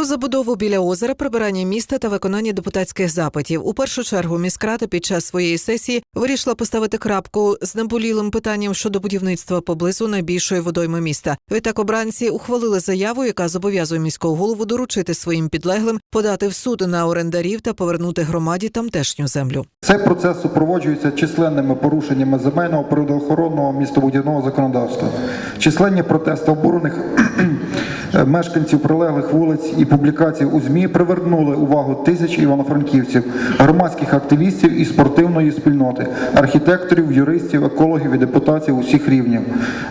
Про забудову біля озера, прибирання міста та виконання депутатських запитів. У першу чергу міськрада під час своєї сесії вирішила поставити крапку з наболілим питанням щодо будівництва поблизу найбільшої водойми міста. Відтак обранці ухвалили заяву, яка зобов'язує міського голову доручити своїм підлеглим подати в суд на орендарів та повернути громаді тамтешню землю. Цей процес супроводжується численними порушеннями земельного природоохоронного містобудівного законодавства. Численні протести обурених мешканців прилеглих вулиць і публікацій у ЗМІ привернули увагу тисяч івано-франківців, громадських активістів і спортивної спільноти, архітекторів, юристів, екологів і депутатів усіх рівнів.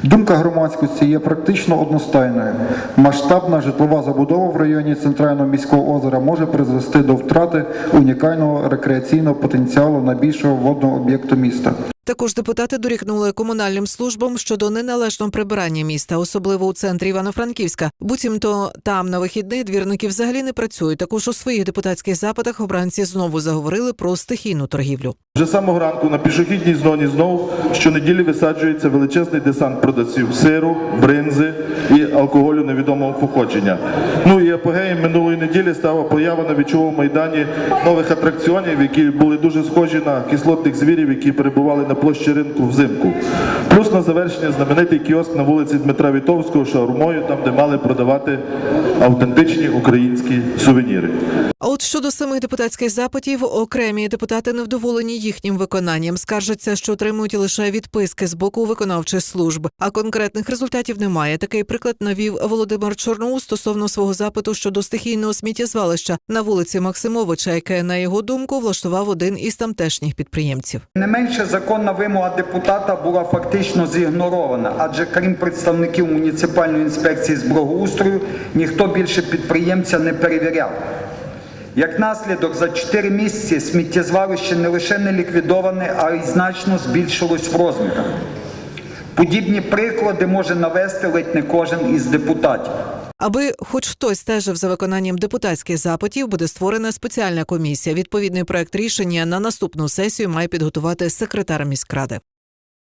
Думка громадськості є практично одностайною. Масштабна житлова забудова в районі центрального міського озера може призвести до втрати унікального рекреаційного потенціалу найбільшого водного об'єкту міста. Також депутати дорікнули комунальним службам щодо неналежного прибирання міста, особливо у центрі Івано-Франківська. Буцімто там на вихідних двірники взагалі не працюють. Також у своїх депутатських запитах обранці знову заговорили про стихійну торгівлю. Вже самого ранку на пішохідній зоні знову щонеділі висаджується величезний десант продавців сиру, бринзи і алкоголю невідомого походження. Ну і апогеєм минулої неділі стала поява на вічовому майдані нових атракціонів, які були дуже схожі на кислотних звірів, які перебували на площі ринку взимку. Плюс на завершення знаменитий кіоск на вулиці Дмитра Вітовського шаурмою, там де мали продавати автентичні українські сувеніри. От щодо самих депутатських запитів, окремі депутати невдоволені їхнім виконанням, скаржаться, що отримують лише відписки з боку виконавчих служб, а конкретних результатів немає. Такий приклад навів Володимир Чорноус стосовно свого запиту щодо стихійного сміттєзвалища на вулиці Максимовича, яке на його думку влаштував один із тамтешніх підприємців. Не менше законна вимога депутата була фактично зігнорована, адже крім представників муніципальної інспекції з благоустрою, ніхто більше підприємця не перевіряв. Як наслідок, за 4 місяці сміттєзвалище не лише не ліквідоване, а й значно збільшилось в розмірах. Подібні приклади може навести ледь не кожен із депутатів. Аби хоч хтось стежив за виконанням депутатських запитів, буде створена спеціальна комісія. Відповідний проект рішення на наступну сесію має підготувати секретар міськради.